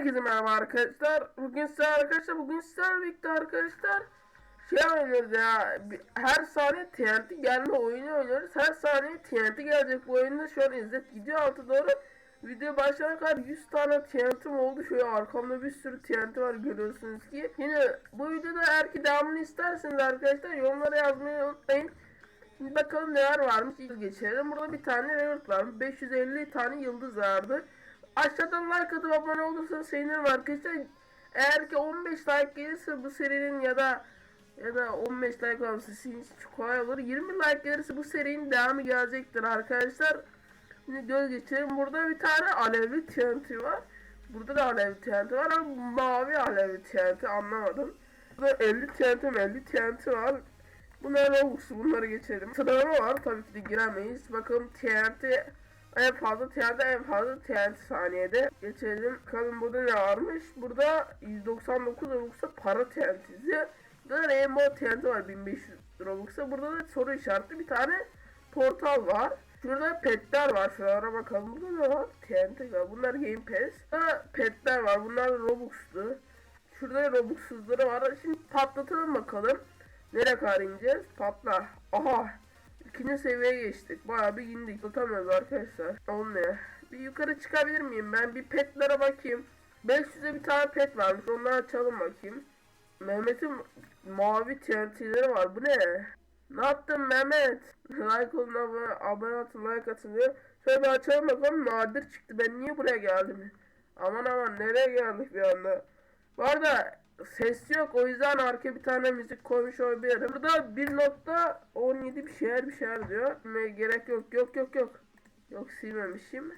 Herkese merhaba arkadaşlar. Bugün size arkadaşlar bugün sizlerle birlikte arkadaşlar şey oynuyoruz ya. Her saniye TNT gelme oyunu oynuyoruz. Her saniye TNT gelecek bu oyunda şu an İzzet gidiyor altı doğru. Video başlayana kadar 100 tane TNT'm oldu. Şöyle arkamda bir sürü TNT var görüyorsunuz ki. Yine bu videoda eğer ki devamını isterseniz arkadaşlar yorumlara yazmayı unutmayın. Şimdi bakalım neler varmış. İlk geçelim. Burada bir tane reward var. 550 tane yıldız vardı. Aşağıdan like atıp abone olursanız sevinirim arkadaşlar. Eğer ki 15 like gelirse bu serinin ya da ya da 15 like olursa sizin için çok kolay olur. 20 like gelirse bu serinin devamı gelecektir arkadaşlar. Şimdi göz geçirelim. Burada bir tane alevli TNT var. Burada da alevli TNT var ama mavi alevli TNT anlamadım. Burada 50 TNT 50 TNT var. Bunlar Robux bunları geçelim. Sıralama var tabii ki de giremeyiz. Bakalım TNT en fazla TNT en fazla TNT saniyede. Geçelim. Bakalım burada ne varmış? Burada 199 Robux'a para TNT'si. Burada da Rainbow TNT var 1500 Robux'a. Burada da soru işaretli bir tane portal var. Şurada petler var. Şuralara bakalım. Burada ne var? TNT var. Bunlar Game Pass. Burada petler var. Bunlar Robux'tu. Şurada Robux'suzları var. Şimdi patlatalım bakalım. Nereye kadar ineceğiz? Patla. Aha. İkinci seviyeye geçtik. Bayağı bir indik. Tutamıyoruz arkadaşlar. O ne? Bir yukarı çıkabilir miyim? Ben bir petlere bakayım. 500'e bir tane pet varmış. Onları açalım bakayım. Mehmet'in mavi TNT'leri var. Bu ne? Ne yaptın Mehmet? Like olun abone, abone atın like atın diyor. Şöyle bir açalım bakalım nadir çıktı. Ben niye buraya geldim? Aman aman nereye geldik bir anda? Bu arada ses yok o yüzden arka bir tane müzik koymuş olabilirim. Burada 1.17 bir şeyler bir şeyler diyor. Ne gerek yok yok yok yok. Yok silmemişim.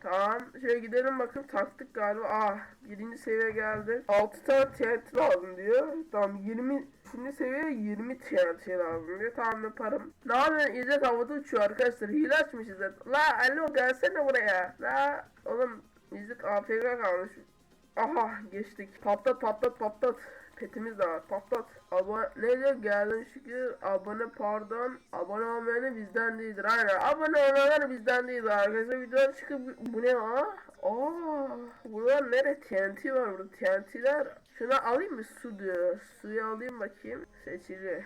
Tamam şöyle gidelim bakın taktık galiba. Ah birinci seviye geldi. 6 tane TNT lazım diyor. Tamam 20 şimdi seviye 20 TNT lazım diyor. Tamam yaparım. Ne yapıyorsun İzzet havada uçuyor arkadaşlar. Hile açmış İzzet. La alo gelsene buraya. La oğlum İzzet AFK kalmış. Aha geçtik. Patlat patlat patlat. Petimiz de var. Patlat. Abone? Geldin şükür. Abone pardon. Abone olmayanı bizden değildir. Aynen. Abone olmayanlar bizden değildir arkadaşlar. Videolar çıkıp bu ne ha? Aa, burada nere TNT var burada TNT'ler. Şunu alayım mı su diyor. Suyu alayım bakayım. Seçili.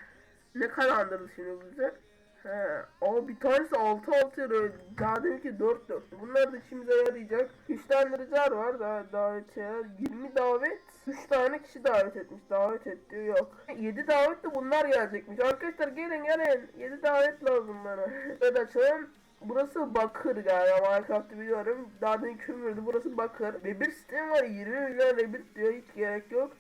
Ne kadardır şimdi bize? He, o bir tanesi 6 6 euro. Daha demin ki 4 4. Bunlar da işimize yarayacak. Güçlendiriciler var. Daha davetçiler. 20 davet. 3 tane kişi davet etmiş. Davet etti yok. 7 davet de bunlar gelecekmiş. Arkadaşlar gelin gelin. 7 davet lazım bana. Evet açalım. Burası bakır galiba Minecraft'ı biliyorum. Daha demin kömürdü. Burası bakır. Rebir sistemi var. 20 milyon rebir diyor. Hiç gerek yok.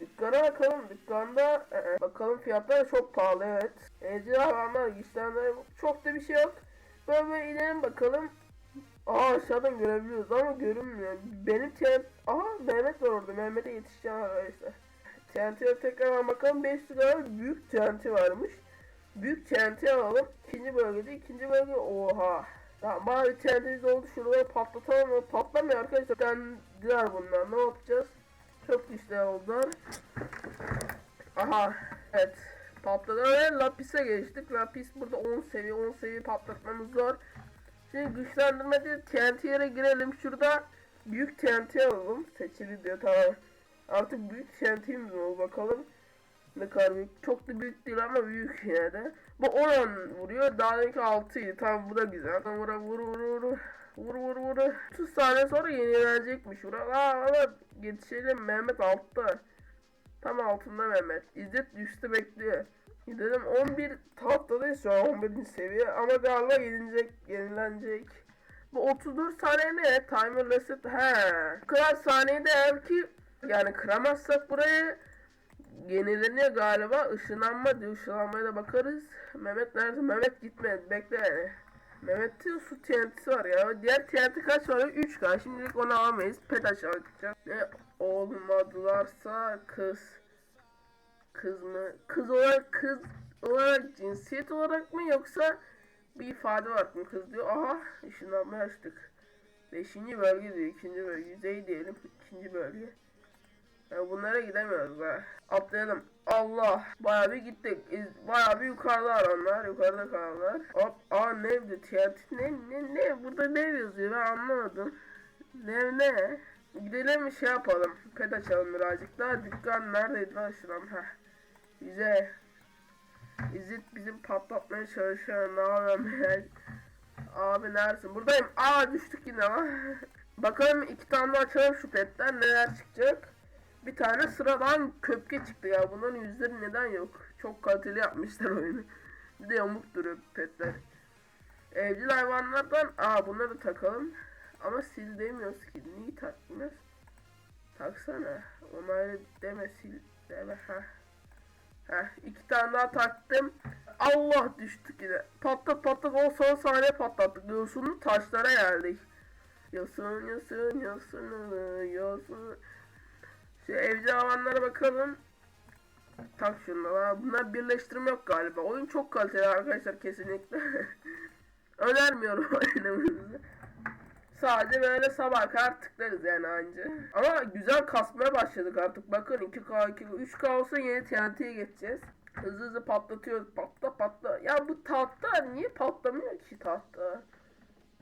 Dükkana bakalım. Dükkanda e, e, bakalım fiyatlar çok pahalı evet. Evcil hayvanlar, güçlenler çok da bir şey yok. Böyle böyle inelim bakalım. Aa aşağıdan görebiliyoruz ama görünmüyor. Benim TNT... Aha Mehmet var orada. Mehmet'e yetişeceğim arkadaşlar. TNT'ye tekrar bakalım. 500 kadar büyük TNT varmış. Büyük TNT alalım. İkinci bölgede. ikinci bölge. Oha. Tamam bari TNT'miz oldu. Şuraları patlatalım. Patlamıyor arkadaşlar. Kendiler bunlar. Ne yapacağız? Çok güçlü oldular. Aha. Evet. Patladı ve Lapis'e geçtik. Lapis burada 10 seviye. 10 seviye patlatmamız zor. Şimdi güçlendirme diye TNT yere girelim. Şurada büyük TNT alalım. Seçili diyor tamam. Artık büyük TNT'miz mi bakalım. Ne kadar büyük. Çok da büyük değil ama büyük de. Bu 10 vuruyor. Daha önceki 6 idi. Tamam bu da güzel. Tamam vur vur vur vur. Vur vur vur. 30 saniye sonra yenilenecekmiş. Vur. Aa evet. Yetişelim. Mehmet altta. Tam altında Mehmet. İzzet üstte bekliyor. Gidelim 11 tahtadayız şu an 11. seviye ama galiba yenilecek, yenilenecek. Bu 34 saniye ne? Timer reset. He. Bu saniyede eğer ki yani kıramazsak burayı yenileniyor galiba. Işınlanma diyor. Işınlanmaya da bakarız. Mehmet nerede? Mehmet gitme. Bekle. Mehmet'in su TNT'si var ya. Diğer TNT kaç var? 3 k Şimdilik onu alamayız. Pet aşağı gideceğim. Ne olmadılarsa kız. Kız mı? Kız olarak kız olarak cinsiyet olarak mı yoksa bir ifade olarak mı kız diyor. Aha ışınlanma açtık. Beşinci bölge diyor. ikinci bölge. Yüzey diyelim. ikinci bölge. Ya bunlara gidemiyoruz ha. Atlayalım. Allah. Bayağı bir gittik. İz- Bayağı bir yukarıda onlar. Yukarıda kalanlar. Hop. Aa ne bu? TNT ne ne ne? Burada ne yazıyor ben anlamadım. Ne ne? gidelim şey yapalım. Pet açalım birazcık daha. Dükkan neredeydi lan şuram? Heh. Güzel. İzzet bizim patlatmaya çalışıyor. Ne yapıyorum ya? Abi neredesin? Buradayım. Aa düştük yine ama. Bakalım iki tane açalım şu petten neler çıkacak. Bir tane sıradan köpke çıktı ya. Bunların yüzleri neden yok? Çok kaliteli yapmışlar oyunu. Bir de yamuk duruyor petler. Evcil hayvanlardan aa bunları takalım. Ama sil demiyoruz ki. Niye takmıyoruz? Taksana. Onaylı deme sil deme. Heh. Heh, iki tane daha taktım. Allah düştük yine. Patlat patlat o son saniye patlattık. Yosunlu taşlara geldik. Yosun yosun yosun yosun. Şu evcil hayvanlara bakalım. Tak şunlara. Bunlar birleştirme yok galiba. Oyun çok kaliteli arkadaşlar kesinlikle. Önermiyorum oynamamızı. Sadece böyle sabah kadar tıklarız yani anca. Ama güzel kasmaya başladık artık. Bakın 2K, 2K, 3K olsa yeni TNT'ye geçeceğiz. Hızlı hızlı patlatıyoruz. Patla patla. Ya bu tahta niye patlamıyor ki tahta?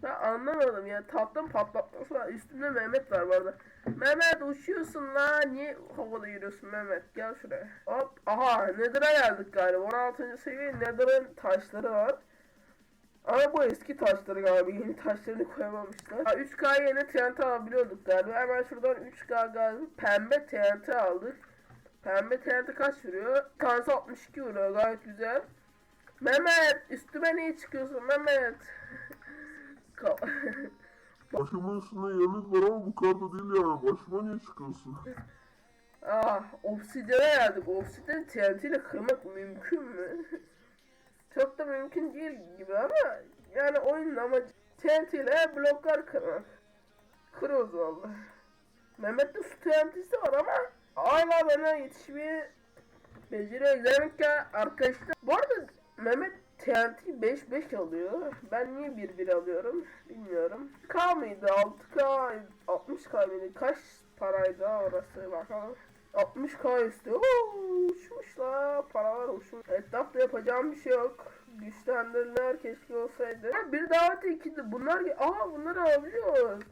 Ben anlamadım ya. Tahtanın patlatması var. Üstümde Mehmet var bu arada. Mehmet uçuyorsun la. Niye havada yürüyorsun Mehmet? Gel şuraya. Hop. Aha Nether'a geldik galiba. 16. seviye Nether'ın taşları var. Ama bu eski taşları galiba yeni taşlarını koyamamışlar. Ha, 3K yeni TNT alabiliyorduk galiba. Hemen şuradan 3K galiba pembe TNT aldık. Pembe TNT kaç vuruyor? Tanesi 62 vuruyor gayet güzel. Mehmet üstüme niye çıkıyorsun Mehmet? Ka- Başımın üstünde yemek var ama bu kadar değil yani. Başıma niye çıkıyorsun? ah obsidiyana geldik. Obsidiyeni TNT ile kırmak mümkün mü? Çok da mümkün değil gibi ama yani oyunun amacı TNT ile bloklar kırmak. Kırıyoruz valla. Mehmet'te su TNT'si var ama hala bana yetişmeye beceriyor. Ki arkadaşlar. Bu arada Mehmet TNT 5-5 alıyor. Ben niye 1-1 alıyorum bilmiyorum. K mıydı? 6K, 60K mıydı? Kaç paraydı orası bakalım. 60k üstü. Oo, uçmuş la. Paralar uçmuş. Etrafta yapacağım bir şey yok. Güçlendirler keşke olsaydı. Ha, bir davet ikiydi. Bunlar aa bunları alabiliyoruz.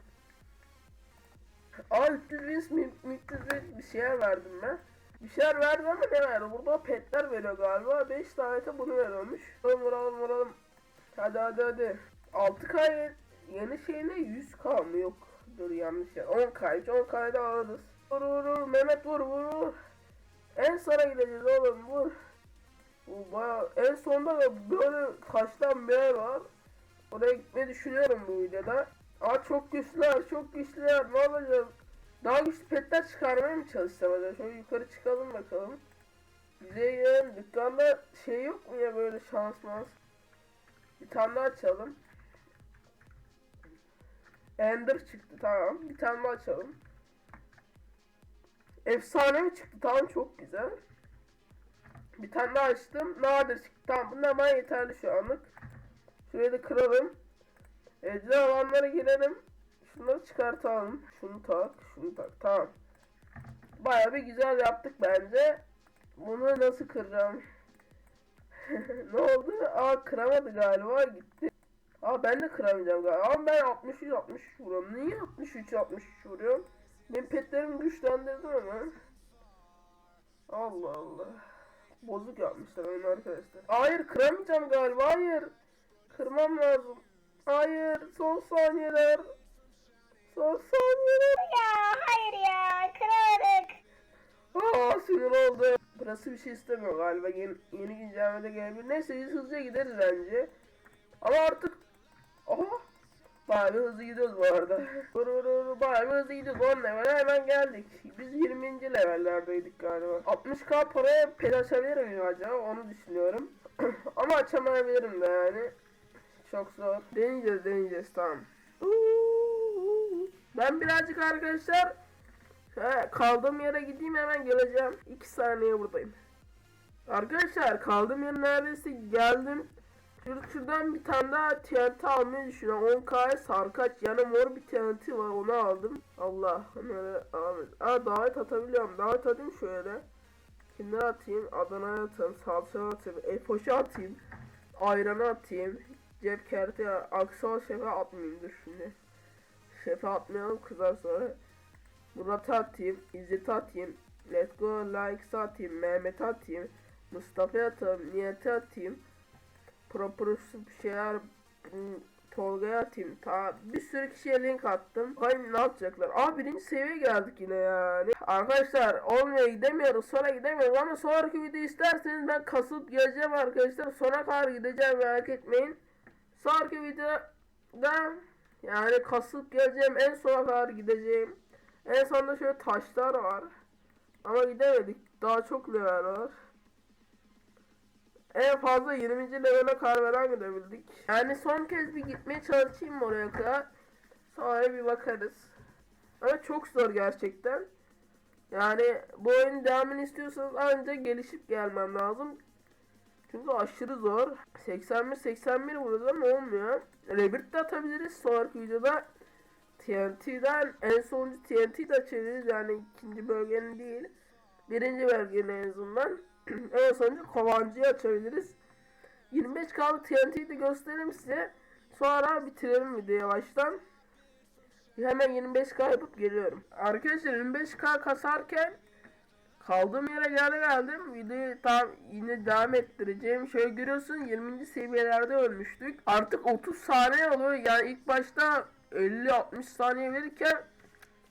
Aa 300 bin 300 bin bir şeyler verdim ben. Bir şeyler verdim ama ne verdi? Burada petler veriyor galiba. 5 davete bunu veriyormuş. Vuralım vuralım vuralım. Hadi hadi hadi. 6K ye- yeni şeyine 100K mı yok? Dur yanlış ya. 10K 10K'da alırız. Vur vur vur Mehmet vur vur vur. En sona gideceğiz oğlum vur. Bu baya en sonda da böyle kaçtan bir yer var. Oraya gitmeyi düşünüyorum bu videoda. Aa çok güçlüler çok güçlüler ne olacak? Daha güçlü petler çıkarmaya mı çalışsam acaba? Şöyle yukarı çıkalım bakalım. Gelen dükkanda şey yok mu ya böyle şans? Bir tane daha açalım. Ender çıktı tamam. Bir tane daha açalım. Efsane mi çıktı? Tamam çok güzel. Bir tane daha açtım. Nadir çıktı. Tamam bunlar bana yeterli şu anlık. Şurayı da kıralım. Ecra alanlara girelim. Şunları çıkartalım. Şunu tak, şunu tak. Tamam. Baya bir güzel yaptık bence. Bunu nasıl kıracağım? ne oldu? Aa kıramadı galiba gitti. Aa ben de kıramayacağım galiba. Ama ben 63 63 vuruyorum. Niye 63 63 vuruyorum? Benim petlerimi güçlendirdim ama. Allah Allah. Bozuk yapmışlar oyunu arkadaşlar. Hayır kıramayacağım galiba. Hayır. Kırmam lazım. Hayır. Son saniyeler. Son saniyeler. Ya hayır ya kıramadık. Aa sinir oldu. Burası bir şey istemiyor galiba. Yeni, yeni güncellemede gelebilir. Neyse biz hızlıca gideriz bence. Ama artık... Aha. Bayağı bir hızlı gidiyoruz bu arada. Bayağı bir hızlı gidiyoruz. 10 level'e hemen geldik. Biz 20. levellerdeydik galiba. 60k paraya pet açabilir miyim acaba? Onu düşünüyorum. Ama açamayabilirim de yani. Çok zor. Deneyeceğiz deneyeceğiz tamam. Ben birazcık arkadaşlar He, kaldığım yere gideyim hemen geleceğim. 2 saniye buradayım. Arkadaşlar kaldığım yere neredeyse geldim. Şur şuradan bir tane daha TNT almayı düşünüyorum. 10K'ya sarkaç yani mor bir TNT var onu aldım. Allah onları aldım. Aa davet atabiliyorum. Davet atayım şöyle. Kimleri atayım? Adana'ya atayım. Salçaya atayım. Efoş'a atayım. Ayran'a atayım. Cep kerte Aksal şefe atmayayım dur şimdi. Şefe atmayalım kızar sonra. Murat atayım, İzzet atayım, Let's Go Likes atayım, Mehmet atayım, Mustafa atayım, Niyet'e atayım, Proporus bir şeyler hmm, Tolga'ya atayım. Ta bir sürü kişiye link attım. Bakayım ne yapacaklar. Aa birinci seviyeye geldik yine yani. Arkadaşlar olmuyor gidemiyoruz. Sonra gidemiyoruz ama sonraki video isterseniz ben kasıp geleceğim arkadaşlar. Sona kadar gideceğim merak etmeyin. Sonraki videoda yani kasıp geleceğim en sona kadar gideceğim. En sonunda şöyle taşlar var. Ama gidemedik. Daha çok level var. En fazla 20. levele kar veren gidebildik. Yani son kez bir gitmeye çalışayım oraya kadar. Sonra bir bakarız. Ama çok zor gerçekten. Yani bu oyunun devamını istiyorsanız ancak gelişip gelmem lazım. Çünkü aşırı zor. 81 81 vuruyoruz ama olmuyor. Rebirth de atabiliriz sonraki videoda. TNT'den en sonuncu TNT de açabiliriz yani ikinci bölgenin değil. Birinci bölgenin en azından. en sonuncu kovancıyı açabiliriz. 25 kaldı TNT'yi de göstereyim size. Sonra bitirelim videoyu yavaştan. Hemen 25k yapıp geliyorum. Arkadaşlar 25k kasarken kaldığım yere geri geldim. Videoyu tam yine devam ettireceğim. Şöyle görüyorsun 20. seviyelerde ölmüştük. Artık 30 saniye oluyor. Yani ilk başta 50-60 saniye verirken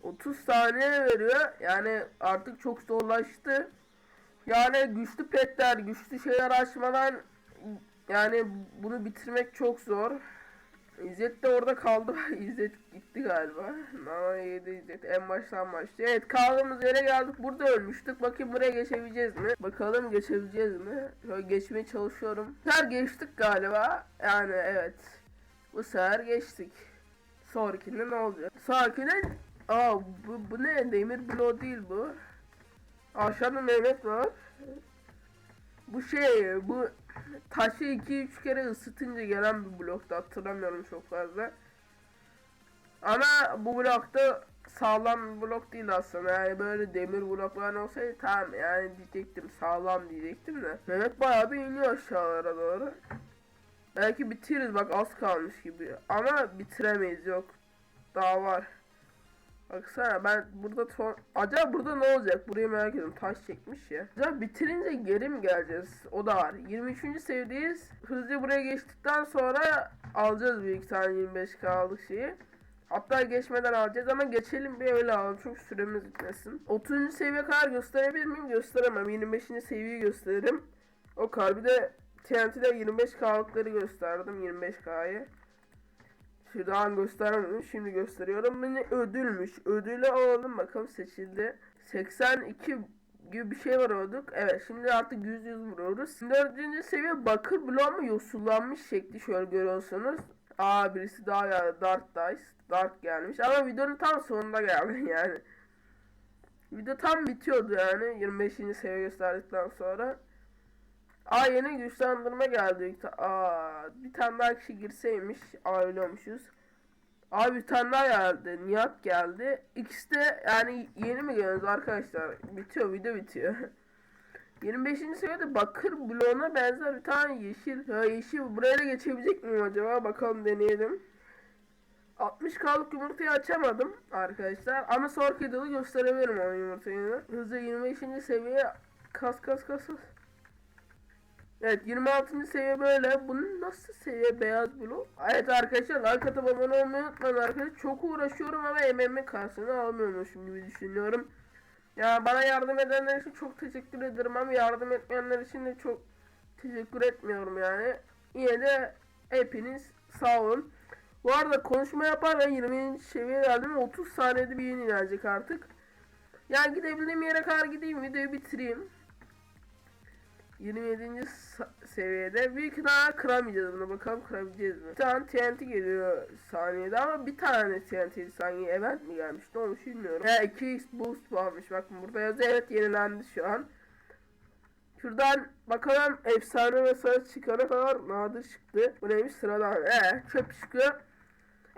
30 saniye veriyor. Yani artık çok zorlaştı. Yani güçlü petler, güçlü şeyler açmadan yani bunu bitirmek çok zor. İzzet de orada kaldı. İzzet gitti galiba. Ama yedi İzzet. En baştan başlıyor. Evet kaldığımız yere geldik. Burada ölmüştük. Bakayım buraya geçebileceğiz mi? Bakalım geçebileceğiz mi? Şöyle geçmeye çalışıyorum. Sefer geçtik galiba. Yani evet. Bu sefer geçtik. Sonrakinde ne olacak? Sonrakinde Aa bu, bu ne? Demir bloğu değil bu. Aşağıda Mehmet var. Bu şey bu taşı 2-3 kere ısıtınca gelen bir blokta hatırlamıyorum çok fazla. Ama bu blokta sağlam bir blok değil aslında yani böyle demir bloklar olsaydı tamam yani diyecektim sağlam diyecektim de. Mehmet bayağı bir iniyor aşağılara doğru. Belki bitiririz bak az kalmış gibi ama bitiremeyiz yok. Daha var. Baksana ben burada ton... Acaba burada ne olacak? Burayı merak ediyorum. Taş çekmiş ya. Acaba bitirince geri mi geleceğiz? O da var. 23. seviyedeyiz. Hızlıca buraya geçtikten sonra alacağız iki tane 25 kaldık şeyi. Hatta geçmeden alacağız ama geçelim bir öyle alalım. Çok süremiz bitmesin. 30. seviye kadar gösterebilir miyim? Gösteremem. 25. seviyeyi gösteririm. O kadar. Bir de TNT'de 25 K'lıkları gösterdim. 25K'yı. Şuradan göstermedim. Şimdi gösteriyorum. Bu ne ödülmüş. Ödülü alalım bakalım seçildi. 82 gibi bir şey var olduk. Evet şimdi artık 100 100 vuruyoruz. Dördüncü seviye bakır bloğu mu yosullanmış şekli şöyle görüyorsunuz. Aa birisi daha geldi. Dark Dice. Dark gelmiş. Ama videonun tam sonunda geldi yani. Video tam bitiyordu yani 25. seviye gösterdikten sonra. Aa yeni güçlendirme geldi. Aa bir tane daha kişi girseymiş. Aa ölüyormuşuz. Abi bir tane daha geldi. Nihat geldi. İkisi de yani yeni mi geliyoruz arkadaşlar? Bitiyor video bitiyor. 25. seviyede bakır bloğuna benzer bir tane yeşil. Ya yeşil buraya da geçebilecek miyim acaba? Bakalım deneyelim. 60 kalık yumurtayı açamadım arkadaşlar. Ama sonraki videoda gösterebilirim o yumurtayı. Hızlı 25. seviye kas kas kas kas. Evet 26. seviye böyle. Bunun nasıl seviye beyaz blok? Evet arkadaşlar like atıp abone olmayı unutmayın arkadaşlar. Çok uğraşıyorum ama emeğimin karşılığını almıyormuşum gibi düşünüyorum. Ya bana yardım edenler için çok teşekkür ederim ama yardım etmeyenler için de çok teşekkür etmiyorum yani. Yine de hepiniz sağ olun. Bu arada konuşma yaparken 20. seviyeye geldim. 30 saniyede bir yeni gelecek artık. Yani gidebildiğim yere kadar gideyim videoyu bitireyim. 27. sa- seviyede büyük ihtimalle kıramayacağız bunu bakalım kırabileceğiz mi? Bir tane TNT geliyor saniyede ama bir tane TNT saniye event mi gelmiş ne olmuş bilmiyorum. Ya 2x boost varmış bakın burada yazıyor evet yenilendi şu an. Şuradan bakalım efsane ve sarı çıkana kadar nadir çıktı. Bu neymiş sıradan. Ee çöp çıkıyor.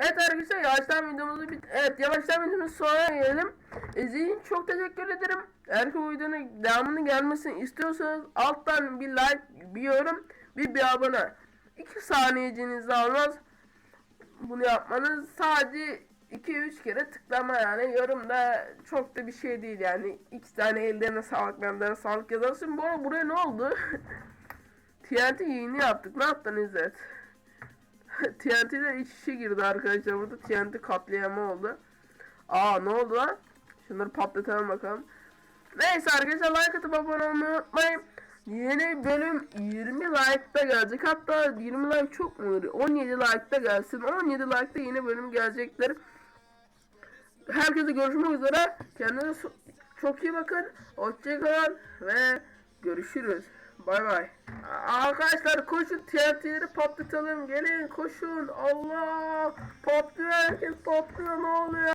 Evet arkadaşlar yavaştan videomuzu bit Evet yavaştan videomuzun sonuna gelelim. İçin çok teşekkür ederim. Eğer ki bu videonun devamının gelmesini istiyorsanız alttan bir like, bir yorum, bir bir abone. 2 saniyecinizi almaz. Bunu yapmanız sadece 2-3 kere tıklama yani yorumda çok da bir şey değil yani iki tane ellerine sağlık benden sağlık yazarsın bu buraya ne oldu TNT yayını yaptık ne yaptın İzzet TNT'de iç içe girdi arkadaşlar burada TNT katliamı oldu aa ne oldu lan şunları patlatalım bakalım neyse arkadaşlar like atıp abone olmayı unutmayın Yeni bölüm 20 like'da gelecek. Hatta 20 like çok mu? olur? 17 like'da gelsin. 17 like'da yeni bölüm gelecektir. Herkese görüşmek üzere. Kendinize çok iyi bakın. Hoşçakalın ve görüşürüz. Bay bay. Arkadaşlar koşun TNT'leri patlatalım. Gelin koşun. Allah! Patlıyor herkes patlıyor. Ne oluyor?